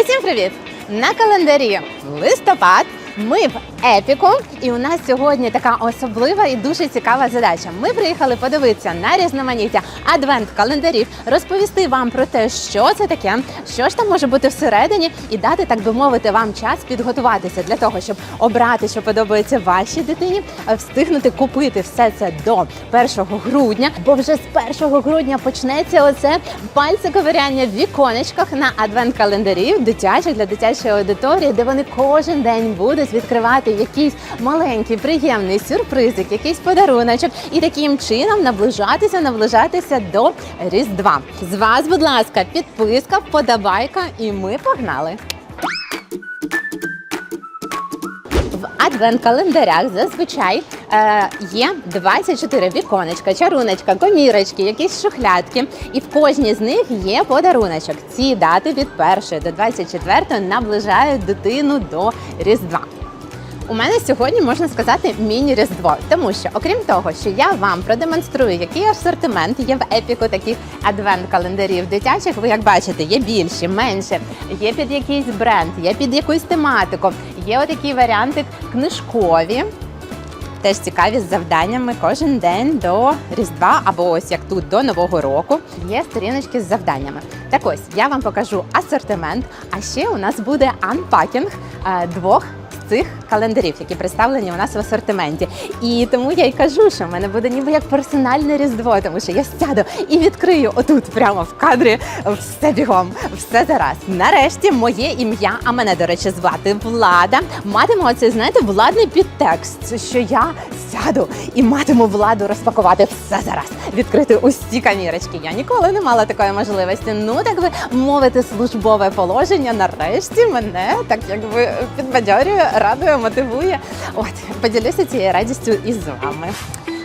Усім привіт! На календарі листопад. Ми в епіку, і у нас сьогодні така особлива і дуже цікава задача. Ми приїхали подивитися на різноманіття адвент-календарів, розповісти вам про те, що це таке, що ж там може бути всередині, і дати, так би мовити, вам час підготуватися для того, щоб обрати, що подобається вашій дитині, встигнути купити все це до 1 грудня. Бо вже з 1 грудня почнеться оце пальцековиряння в віконечках на адвент-календарів дитячих для дитячої аудиторії, де вони кожен день будуть відкривати якийсь маленький приємний сюрпризик, якийсь подаруночок, і таким чином наближатися, наближатися до Різдва. З вас, будь ласка, підписка, вподобайка, і ми погнали. Адвент-календарях зазвичай е, є 24 віконечка, чаруночка, комірочки, якісь шухлядки. І в кожній з них є подаруночок. Ці дати від 1 до 24 наближають дитину до Різдва. У мене сьогодні можна сказати міні-різдво, тому що окрім того, що я вам продемонструю, який асортимент є в епіку таких адвент-календарів дитячих. Ви як бачите, є більші, менше, є під якийсь бренд, є під якусь тематику. Є отакі варіанти книжкові. Теж цікаві з завданнями кожен день до Різдва, або ось як тут до Нового року. Є сторіночки з завданнями. Так ось я вам покажу асортимент. А ще у нас буде анпакінг е, двох цих календарів, які представлені у нас в асортименті. І тому я й кажу, що в мене буде ніби як персональне різдво, тому що я сяду і відкрию отут, прямо в кадрі, все бігом, все зараз. Нарешті моє ім'я, а мене, до речі, звати Влада. Матиму оцей, знаєте, владний підтекст, що я сяду і матиму владу розпакувати все зараз, відкрити усі камірочки. Я ніколи не мала такої можливості. Ну так би мовити, службове положення. Нарешті мене так якби підбадьорює, радує, мотивує. От поділюся цією радістю із вами.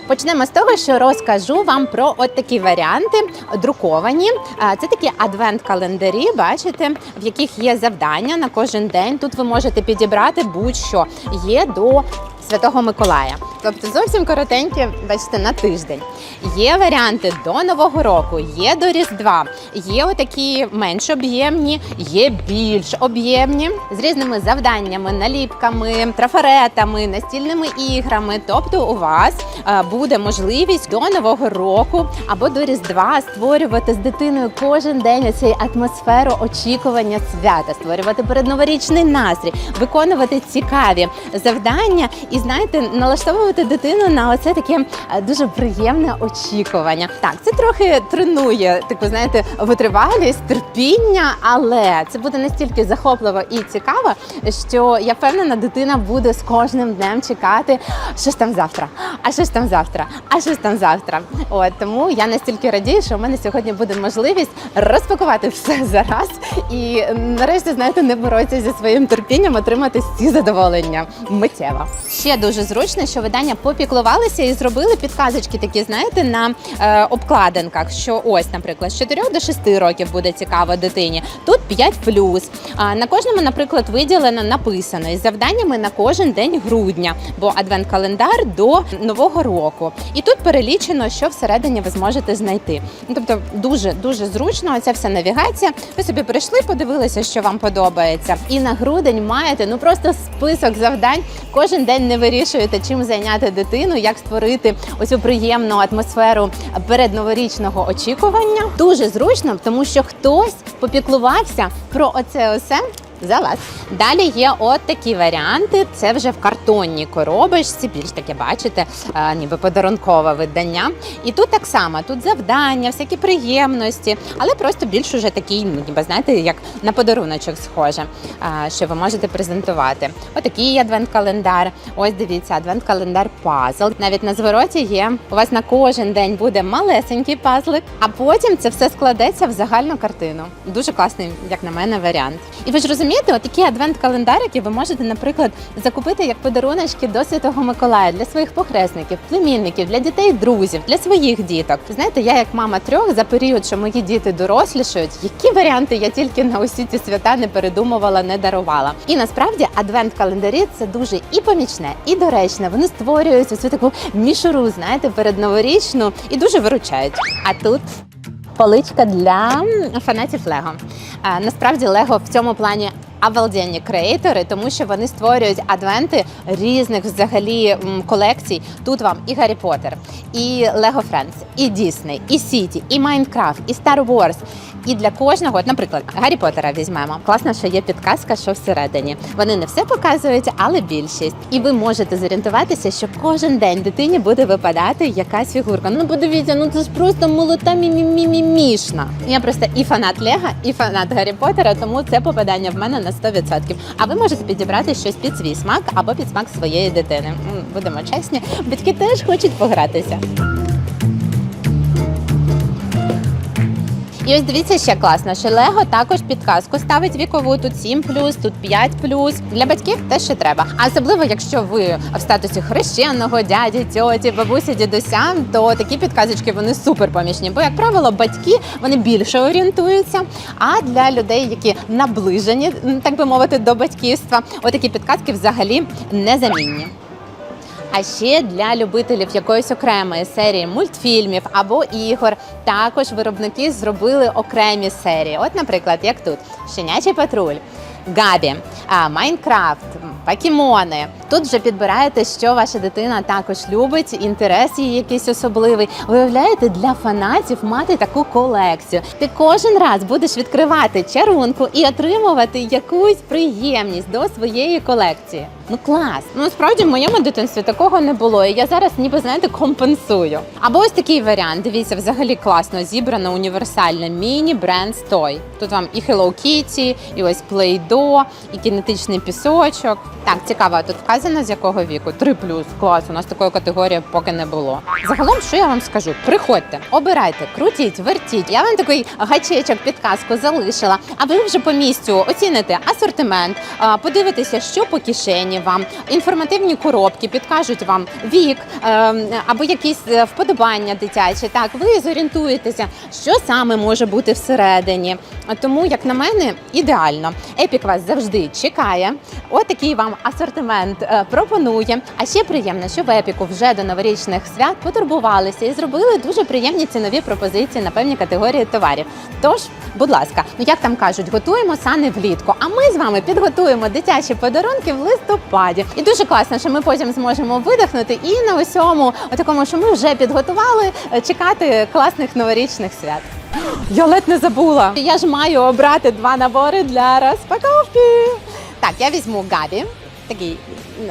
Почнемо з того, що розкажу вам про от такі варіанти друковані. Це такі адвент-календарі, бачите, в яких є завдання на кожен день. Тут ви можете підібрати будь-що є до Святого Миколая. Тобто зовсім коротенькі, бачите, на тиждень. Є варіанти до Нового року, є до Різдва, є отакі менш об'ємні, є більш об'ємні з різними завданнями, наліпками, трафаретами, настільними іграми. Тобто, у вас е, буде можливість до Нового року або до Різдва створювати з дитиною кожен день цей атмосферу очікування свята, створювати передноворічний настрій, виконувати цікаві завдання і знаєте, налаштовувати дитину на оце таке е, дуже приємне очікування. Так, це трохи тренує таку, знаєте, витривалість, терпіння, але це буде настільки захопливо і цікаво, що я впевнена, дитина буде з кожним днем чекати, що ж там завтра, а що ж там завтра, а що ж там завтра. От тому я настільки радію, що в мене сьогодні буде можливість розпакувати все зараз і нарешті, знаєте, не боротися зі своїм терпінням, отримати всі задоволення миттєво. Ще дуже зручно, що видання попіклувалися і зробили підказочки такі, знаєте, на е, обкладинках. Що ось, наприклад, з 4 до 6 років буде цікаво дитині. Тут 5 плюс. А на кожному, наприклад, виділено написано із завданнями на кожен день грудня, бо адвент-календар до нового року. І тут перелічено, що всередині ви зможете знайти. Ну, тобто, дуже дуже зручно. Ця вся навігація. Ви собі прийшли, подивилися, що вам подобається. І на грудень маєте ну просто список завдань. Кожен день не вирішуєте, чим зайняти дитину, як створити оцю приємну атмосферу передноворічного очікування. Дуже зручно, тому що хтось попіклувався про оце осе. За вас. Далі є от такі варіанти. Це вже в картонній коробочці, більш таке, бачите, е, ніби подарункове видання. І тут так само, тут завдання, всякі приємності, але просто більш уже такий, ну ніби знаєте, як на подаруночок схоже, е, що ви можете презентувати. Отакий адвент-календар. Ось дивіться, адвент-календар пазл. Навіть на звороті є. У вас на кожен день буде малесенький пазлик, а потім це все складеться в загальну картину. Дуже класний, як на мене, варіант. І ви ж розумієте, такі адвент-календарики ви можете, наприклад, закупити як подаруночки до Святого Миколая для своїх похресників, племінників, для дітей, друзів, для своїх діток. Знаєте, я як мама трьох за період, що мої діти дорослішають, які варіанти я тільки на усі ці свята не передумувала, не дарувала. І насправді адвент-календарі це дуже і помічне, і доречне. Вони створюють цю таку мішуру, знаєте, передноворічну і дуже виручають. А тут поличка для фанатів Лего. Насправді Лего в цьому плані. Обалденні креатори, тому що вони створюють адвенти різних взагалі колекцій. Тут вам і Гаррі Поттер, і Лего Френдс, і Дісней, і Сіті, і Майнкрафт, і Star Wars. І для кожного, от, наприклад, Гаррі Поттера візьмемо. Класно, що є підказка, що всередині. Вони не все показують, але більшість. І ви можете зорієнтуватися, що кожен день дитині буде випадати якась фігурка. Ну подивіться, ну це ж просто молота мімімімішна. Я просто і фанат Лего, і фанат Гаррі Поттера, тому це попадання в мене на 100%. А ви можете підібрати щось під свій смак або під смак своєї дитини. Будемо чесні, батьки теж хочуть погратися. І ось дивіться ще класно, що Лего також підказку ставить вікову. Тут 7 тут 5 Для батьків те, що треба. А особливо, якщо ви в статусі хрещеного, дяді, тьоті, бабусі, дідуся, то такі підказочки вони супер помічні. Бо, як правило, батьки вони більше орієнтуються. А для людей, які наближені, так би мовити, до батьківства, отакі підказки взагалі незамінні. А ще для любителів якоїсь окремої серії мультфільмів або ігор також виробники зробили окремі серії. От, наприклад, як тут Щенячий патруль, Габі, Майнкрафт, Покемони. Тут вже підбираєте, що ваша дитина також любить, інтерес її якийсь особливий. Виявляєте, для фанатів мати таку колекцію. Ти кожен раз будеш відкривати чарунку і отримувати якусь приємність до своєї колекції. Ну клас. Ну справді в моєму дитинстві такого не було. І я зараз ніби знаєте компенсую. Або ось такий варіант. Дивіться, взагалі класно зібрано універсальне міні бренд Toy. Тут вам і Hello Kitty, і ось Play-Doh, і кінетичний пісочок. Так, цікаво, тут вказано з якого віку? 3 клас. У нас такої категорії поки не було. Загалом, що я вам скажу? Приходьте, обирайте, крутіть, вертіть. Я вам такий гачечок, підказку залишила. А ви вже по місцю оціните асортимент, а, подивитеся, що по кишені вам, інформативні коробки підкажуть вам вік ем, або якісь е, вподобання дитячі. Так, ви зорієнтуєтеся, що саме може бути всередині. Тому, як на мене, ідеально. Епік вас завжди чекає. Отакий вам асортимент е, пропонує. А ще приємно, що в епіку вже до новорічних свят потурбувалися і зробили дуже приємні цінові пропозиції на певні категорії товарів. Тож, будь ласка, ну як там кажуть, готуємо сани влітку. А ми з вами підготуємо дитячі подарунки в листопаді. І дуже класно, що ми потім зможемо видихнути і на усьому, такому, що ми вже підготували, е, чекати класних новорічних свят. Я ледь не забула. Я ж маю обрати два набори для розпаковки. Так, я візьму Габі. Такий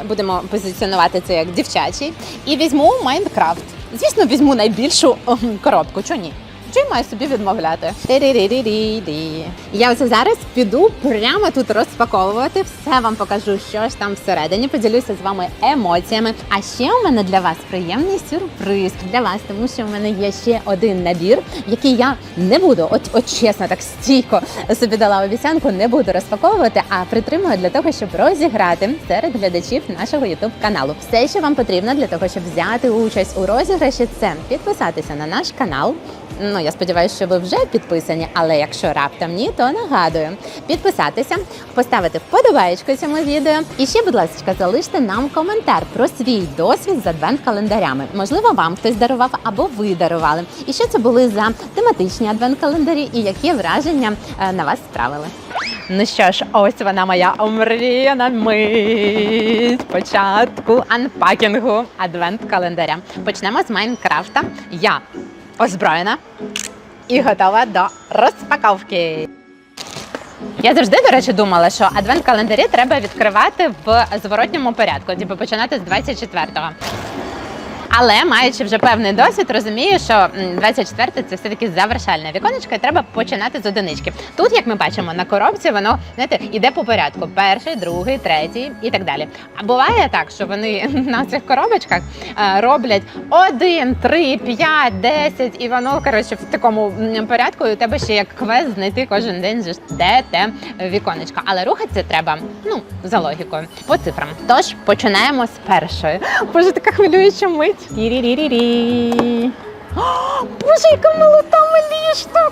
будемо позиціонувати це як дівчачий. І візьму Майнкрафт. Звісно, візьму найбільшу ем, коробку. Чого ні? Я маю собі відмовляти? Я ось зараз піду прямо тут розпаковувати. Все вам покажу, що ж там всередині. Поділюся з вами емоціями. А ще у мене для вас приємний сюрприз для вас, тому що в мене є ще один набір, який я не буду, от, от чесно, так стійко собі дала обіцянку, не буду розпаковувати, а притримую для того, щоб розіграти серед глядачів нашого youtube каналу. Все, що вам потрібно для того, щоб взяти участь у розіграші, це підписатися на наш канал. Ну, я сподіваюся, що ви вже підписані, але якщо раптом ні, то нагадую підписатися, поставити вподобаєчку цьому відео. І ще, будь ласка, залиште нам коментар про свій досвід з адвент-календарями. Можливо, вам хтось дарував або ви дарували. І що це були за тематичні адвент-календарі, і які враження е, на вас справили. Ну що ж, ось вона моя омріяна мить початку анпакінгу адвент-календаря. Почнемо з Майнкрафта. Я озброєна і готова до розпаковки. Я завжди, до речі, думала, що адвент-календарі треба відкривати в зворотньому порядку, типу починати з 24-го. Але маючи вже певний досвід, розумію, що м, 24 це все-таки завершальне віконечко, і треба починати з одинички. Тут, як ми бачимо, на коробці воно знаєте, іде по порядку: перший, другий, третій і так далі. А буває так, що вони на цих коробочках е, роблять 1, 3, 5, 10, і воно коротше в такому порядку. І у тебе ще як квест знайти кожен день, де те віконечко. Але рухатися треба ну за логікою по цифрам. Тож починаємо з першої. Боже, така хвилююча мить. Тірі-рі-рі-рі. Боже, яка милота малішта!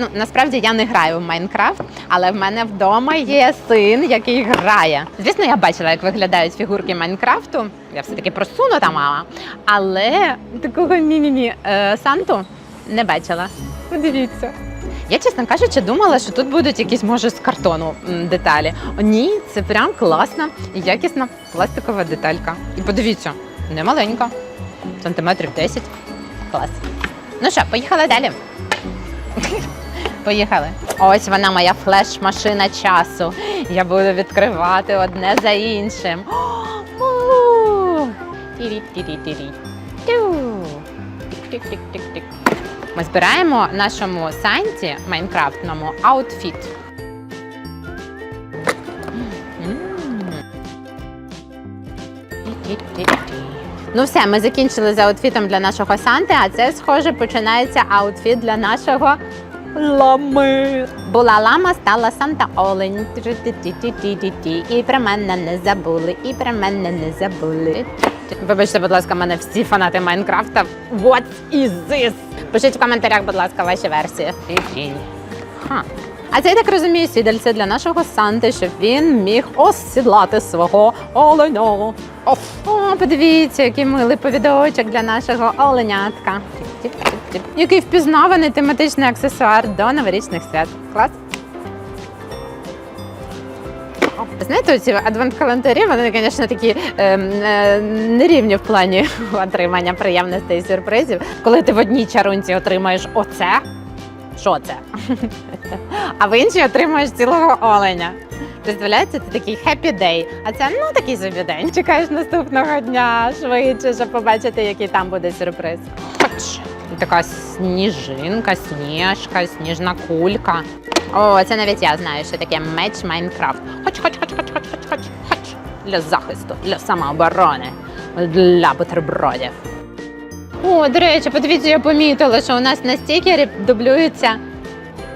Ну, насправді я не граю в Майнкрафт, але в мене вдома є син, який грає. Звісно, я бачила, як виглядають фігурки Майнкрафту. Я все-таки просунута мама. Але такого е, Санту Не бачила. Подивіться. Я, чесно кажучи, думала, що тут будуть якісь, може, з картону деталі. О, Ні, це прям класна і якісна пластикова деталька. І подивіться, не маленька, сантиметрів 10. Клас. Ну що, поїхали далі. Поїхали. Ось вона, моя флеш-машина часу. Я буду відкривати одне за іншим. Тірі-тірі-тірі. Тю. Ми збираємо нашому санті майнкрафтному аутфіт. Ну все, ми закінчили з аутфітом для нашого Санти, а це, схоже, починається аутфіт для нашого лами. Була лама, стала Санта Олень. І про мене не забули, і про мене не забули. Вибачте, будь ласка, мене всі фанати Майнкрафта. What is this? Пишіть в коментарях, будь ласка, ваші версії. Ха. А це я так розумію, сідальце для нашого Санти, щоб він міг осідлати свого оленя. О, о, подивіться, який милий повідочок для нашого оленятка. Який впізнаваний тематичний аксесуар до новорічних свят. Клас. Знаєте, ці адвент-календарі, вони, звісно, такі е, е, нерівні в плані отримання приємностей і сюрпризів. Коли ти в одній чарунці отримаєш оце, що це? А в іншій отримуєш цілого оленя. Представляєте, це такий happy day, а це ну такий собі день. Чекаєш наступного дня швидше, щоб побачити, який там буде сюрприз. Така сніжинка, сніжка, сніжна кулька. О, це навіть я знаю, що таке меч Майнкрафт. Хоч, хоч, хоч, хоч, хоч, хоч, хоч, хоч. Для захисту, для самооборони, для бутербродів. О, до речі, подивіться, я помітила, що у нас на стікері дублюється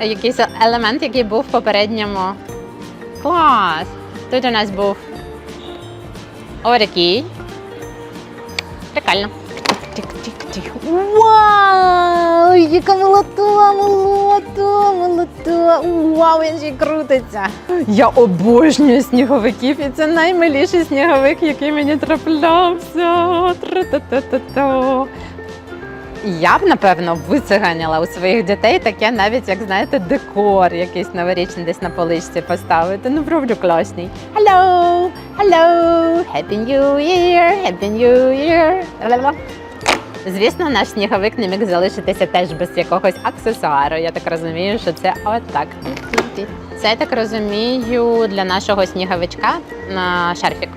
якийсь елемент, який був в попередньому. Клас! Тут у нас був отакий. Прикольно. Тик-тик-тик. Вау! Яка молота, молота, молота. Вау, він ще крутиться. Я обожнюю сніговиків, і це наймиліший сніговик, який мені траплявся. Тра-та-та-та-та. Я б напевно вициганила у своїх дітей таке, навіть як знаєте, декор якийсь новорічний десь на поличці поставити. Ну, правда, класний. Hello! Hello! Happy New Year! Happy New Year! Звісно, наш сніговик не міг залишитися теж без якогось аксесуару. Я так розумію, що це отак. Це я так розумію для нашого сніговичка на шарфік.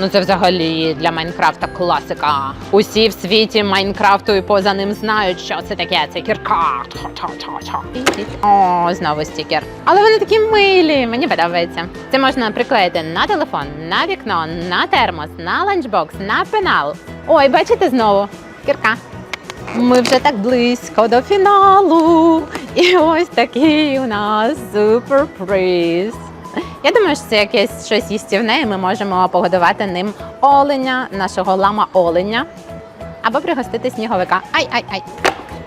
Ну це взагалі для Майнкрафта класика. Усі в світі Майнкрафту і поза ним знають, що це таке. Це кірка. О, знову стікер. Але вони такі милі. Мені подобається. Це можна приклеїти на телефон, на вікно, на термос, на ланчбокс, на пенал. Ой, бачите знову? Кірка. Ми вже так близько до фіналу. І ось такий у нас суперприз. Я думаю, що це якесь щось їстівне, і ми можемо погодувати ним оленя, нашого лама оленя. Або пригостити сніговика. Ай-ай-ай.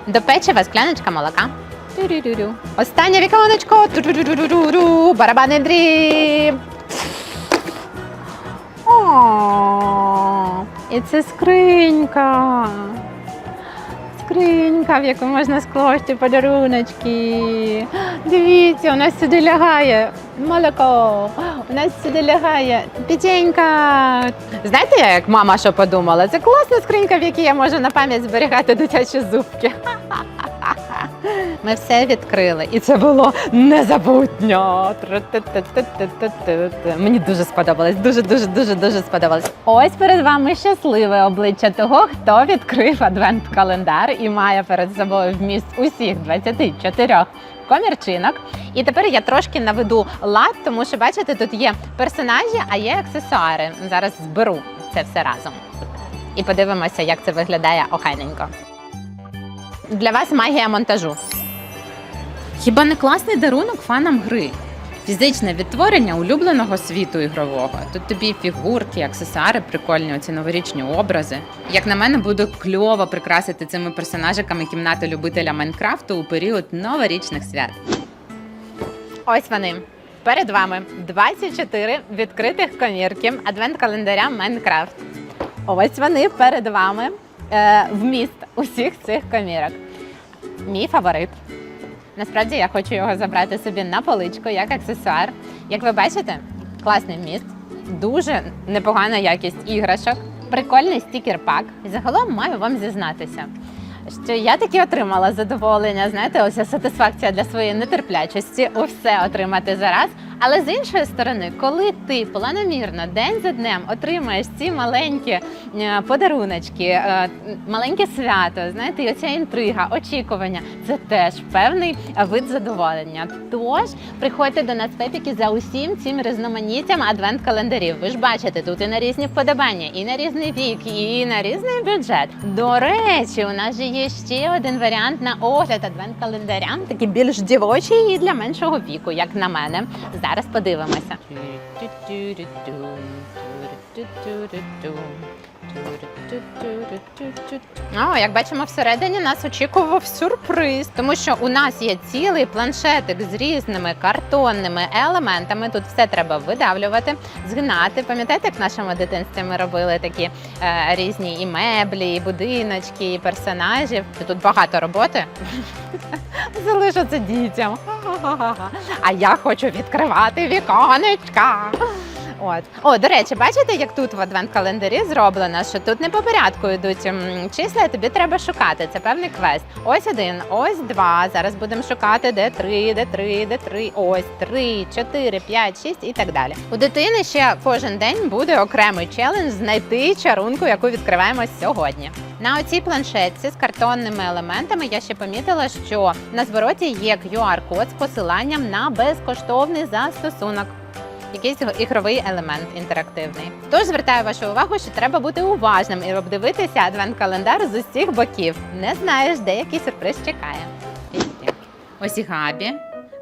До печива скляночка молока. Тю-рю-рю-рю. Останнє віконечко. Ту-ру-ру-ру-ру. Барабанний дріб. О, і це скринька. Скринька, в яку можна скласти подаруночки. Дивіться, у нас сюди лягає молоко. У нас сюди лягає печенька. Знаєте, я як мама що подумала? Це класна скринька, в якій я можу на пам'ять зберігати дитячі зубки. Ми все відкрили, і це було незабутньо. Мені дуже сподобалось. Дуже, дуже, дуже, дуже сподобалось. Ось перед вами щасливе обличчя того, хто відкрив адвент-календар і має перед собою вміст усіх 24 комірчинок. І тепер я трошки наведу лад, тому що бачите, тут є персонажі, а є аксесуари. Зараз зберу це все разом. І подивимося, як це виглядає охайненько. Для вас магія монтажу. Хіба не класний дарунок фанам гри? Фізичне відтворення улюбленого світу ігрового. Тут тобі фігурки, аксесуари, прикольні, оці новорічні образи. Як на мене, буде кльово прикрасити цими персонажиками кімнату любителя Майнкрафту у період новорічних свят. Ось вони. Перед вами 24 відкритих комірки адвент-календаря Майнкрафт. Ось вони перед вами. Е, вміст усіх цих комірок. мій фаворит. Насправді я хочу його забрати собі на поличку як аксесуар. Як ви бачите, класний міст, дуже непогана якість іграшок, прикольний стікер-пак. Загалом маю вам зізнатися, що я таки отримала задоволення. Знаєте, ось сатисфакція для своєї нетерплячості у все отримати зараз. Але з іншої сторони, коли ти планомірно день за днем отримаєш ці маленькі е, подаруночки, е, маленьке свято, знаєте, і оця інтрига, очікування це теж певний вид задоволення. Тож приходьте до нас в епіки за усім цим різноманіттям адвент-календарів. Ви ж бачите, тут і на різні вподобання, і на різний вік, і на різний бюджет. До речі, у нас же є ще один варіант на огляд адвент-календаря, такий більш дівочий і для меншого віку, як на мене. Зараз подивимося. О, як бачимо, всередині нас очікував сюрприз, тому що у нас є цілий планшетик з різними картонними елементами. Тут все треба видавлювати, згнати. Пам'ятаєте, як в нашому дитинстві ми робили такі е, різні і меблі, і будиночки, і персонажів. Тут багато роботи. Залишу це дітям. А я хочу відкривати віконечка. От. О, до речі, бачите, як тут в адвент-календарі зроблено, що тут не по порядку йдуть числа, і тобі треба шукати. Це певний квест. Ось один, ось два. Зараз будемо шукати, де три, де три, де три, ось три, чотири, п'ять, шість і так далі. У дитини ще кожен день буде окремий челендж знайти чарунку, яку відкриваємо сьогодні. На оцій планшетці з картонними елементами я ще помітила, що на звороті є QR-код з посиланням на безкоштовний застосунок. Якийсь ігровий елемент інтерактивний. Тож звертаю вашу увагу, що треба бути уважним і обдивитися адвент-календар з усіх боків. Не знаєш, де який сюрприз чекає. Ось і Габі.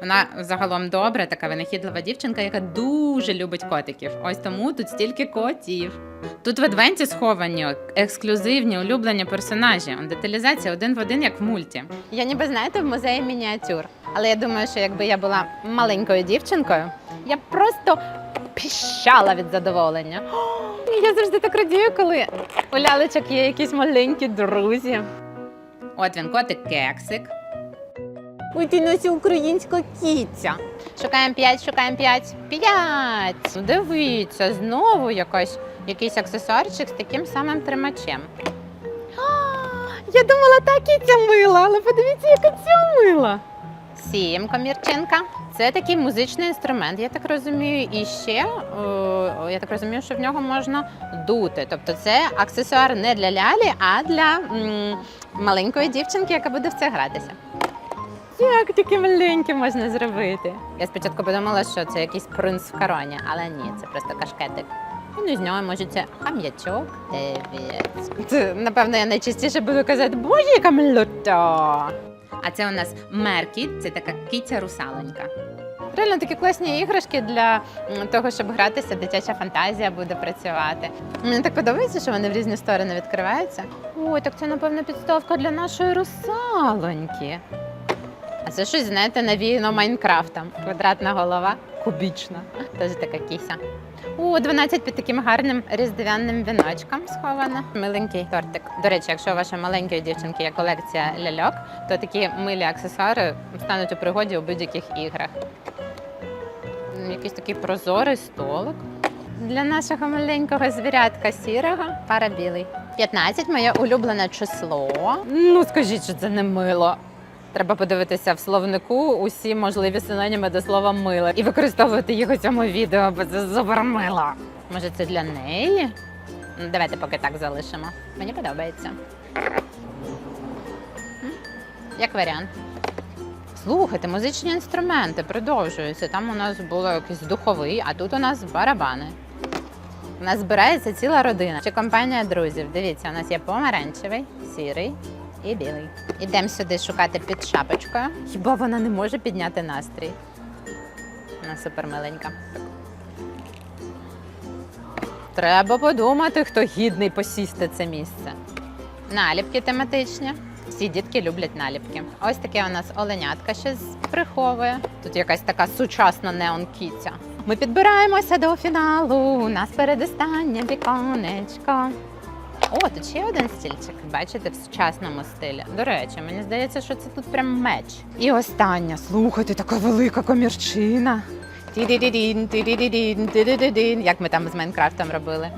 Вона загалом добра, така винахідлива дівчинка, яка дуже любить котиків. Ось тому тут стільки котів. Тут в адвенті сховані ексклюзивні улюблені персонажі. Деталізація один в один, як в мульті. Я ніби знаєте в музеї мініатюр. Але я думаю, що якби я була маленькою дівчинкою, я б просто піщала від задоволення. Я завжди так радію, коли у лялечок є якісь маленькі друзі. От він котик кексик. Ой, ти носі українська кіця. Шукаємо п'ять, шукаємо п'ять. П'ять. Ну, Дивіться, знову якась, якийсь аксесуарчик з таким самим тримачем. Я думала, та кіця мила, але подивіться, яка ця мила. Сім, комірчинка. Це такий музичний інструмент, я так розумію. І ще я так розумію, що в нього можна дути. Тобто це аксесуар не для лялі, а для м, маленької дівчинки, яка буде в це гратися. Як таке маленьке можна зробити? Я спочатку подумала, що це якийсь принц в короні, але ні, це просто кашкетик. Ну, з нього може це хам'ячок. Це, напевно, я найчастіше буду казати, боже, яка милота. А це у нас Меркіт, це така киця русалонька. Реально такі класні іграшки для того, щоб гратися, дитяча фантазія буде працювати. Мені так подобається, що вони в різні сторони відкриваються. Ой, так це, напевно, підставка для нашої русалоньки. А це щось, знаєте, навіяно Майнкрафтом. Квадратна голова, кубічна. Теж така кіся. О, 12 під таким гарним різдвяним віночком схована. Миленький тортик. До речі, якщо у вашої маленької дівчинки є колекція ляльок, то такі милі аксесуари стануть у пригоді у будь-яких іграх. Якийсь такий прозорий столик. Для нашого маленького звірятка сірого пара білий. 15 моє улюблене число. Ну, скажіть, що це не мило. Треба подивитися в словнику усі можливі синоніми до слова мило і використовувати їх у цьому відео, бо це супермило. Може, це для неї? Ну, Давайте поки так залишимо. Мені подобається. Як варіант. Слухайте, музичні інструменти продовжуються. Там у нас було якийсь духовий, а тут у нас барабани. У нас збирається ціла родина чи компанія друзів. Дивіться, у нас є помаранчевий, сірий і білий. Ідемо сюди шукати під шапочкою. Хіба вона не може підняти настрій? Вона супер миленька. Треба подумати, хто гідний посісти це місце. Наліпки тематичні. Всі дітки люблять наліпки. Ось таке у нас оленятка ще приховує. Тут якась така сучасна неон-кіця. Ми підбираємося до фіналу. У нас передостання віконечко. О, тут ще один стільчик. Бачите, в сучасному стилі. До речі, мені здається, що це тут прям меч. І остання. Слухайте, така велика комірчина. Ті-ді-ді-дін, ті-ді-ді-дін, ті-ді-ді-дін. Як ми там з Майнкрафтом робили.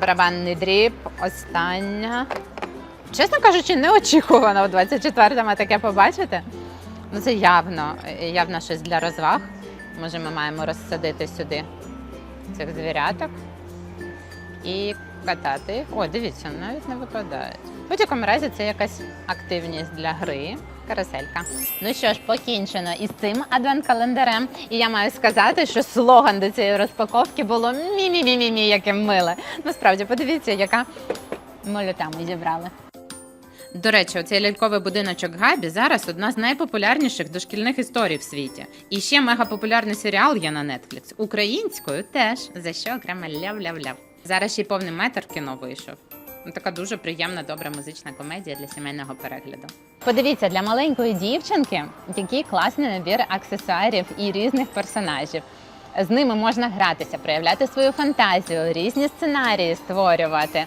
Барабанний дріб, остання. Чесно кажучи, неочікувано в 24-му таке побачити. Ну, це явно, явно щось для розваг. Може, ми маємо розсадити сюди цих звіряток і катати їх. О, дивіться, навіть не випадають. В будь-якому разі це якась активність для гри. Каруселька. Ну що ж, покінчено із цим адвент-календарем. І я маю сказати, що слоган до цієї розпаковки було мі-мі-мі-мі-мі, яке миле. Насправді, подивіться, яка молота ми зібрали. До речі, оцей ляльковий будиночок Габі зараз одна з найпопулярніших дошкільних історій в світі. І ще мегапопулярний серіал є на Netflix. Українською теж за що окремо ляв-ляв-ляв. Зараз ще й повний метр кіно вийшов. Ну, така дуже приємна, добра музична комедія для сімейного перегляду. Подивіться, для маленької дівчинки який класний набір аксесуарів і різних персонажів. З ними можна гратися, проявляти свою фантазію, різні сценарії створювати.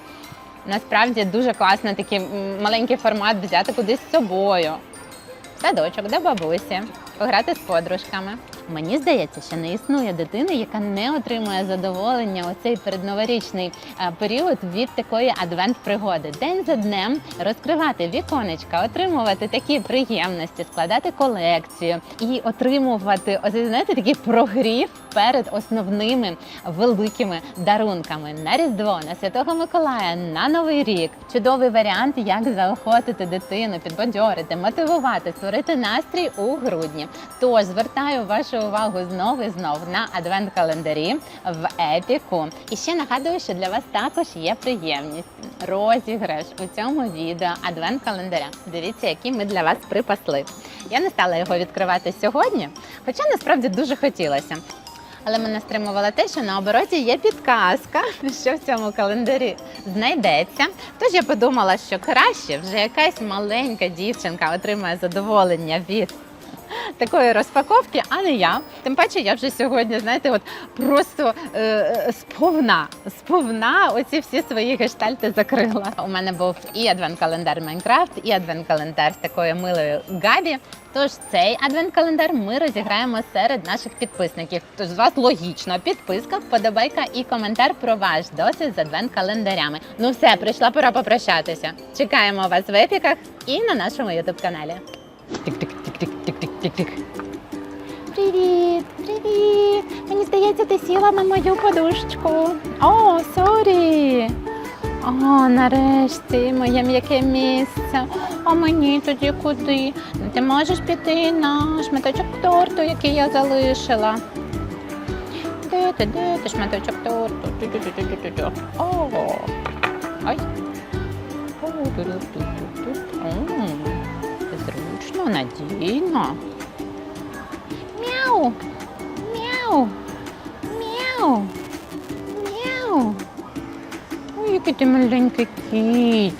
Насправді дуже класно такий маленький формат взяти кудись з собою. В Садочок до бабусі, пограти з подружками. Мені здається, що не існує дитини, яка не отримує задоволення у цей передноворічний е, період від такої адвент-пригоди. День за днем розкривати віконечка, отримувати такі приємності, складати колекцію і отримувати ось, знаєте, такий прогрів перед основними великими дарунками на Різдво, на Святого Миколая, на Новий рік. Чудовий варіант, як заохотити дитину, підбадьорити, мотивувати, створити настрій у грудні. Тож звертаю вашу увагу знову і знов на адвент-календарі в епіку. І ще нагадую, що для вас також є приємність. Розіграш у цьому відео адвент-календаря. Дивіться, які ми для вас припасли. Я не стала його відкривати сьогодні, хоча насправді дуже хотілося. Але мене стримувало те, що на обороті є підказка, що в цьому календарі знайдеться. Тож я подумала, що краще вже якась маленька дівчинка отримає задоволення від такої розпаковки, а не я. Тим паче, я вже сьогодні, знаєте, от просто е, е, сповна, сповна оці всі свої гештальти закрила. У мене був і адвент-календар Майнкрафт, і адвент-календар з такою милою Габі. Тож цей адвент-календар ми розіграємо серед наших підписників. Тож з вас логічно підписка, вподобайка і коментар про ваш досвід з адвент-календарями. Ну все, прийшла пора попрощатися. Чекаємо вас в епіках і на нашому ютуб каналі. Тик-тик-тик-тик-тик-тик-тик. Привіт, привіт! Мені здається, ти сіла на мою подушечку. О, сорі. О, нарешті моє м'яке місце. А мені тоді куди? Ти можеш піти на шматочок торту, який я залишила. Де ти, де ти шматочок торту? Тю-тю-тю-тю-тю-тю. О, ай. О, ту-ту-ту-ту-ту. О, Зручно, надійно. Мяу. Мяу. Мяу. Мяу. Ой, який ти маленький кіт.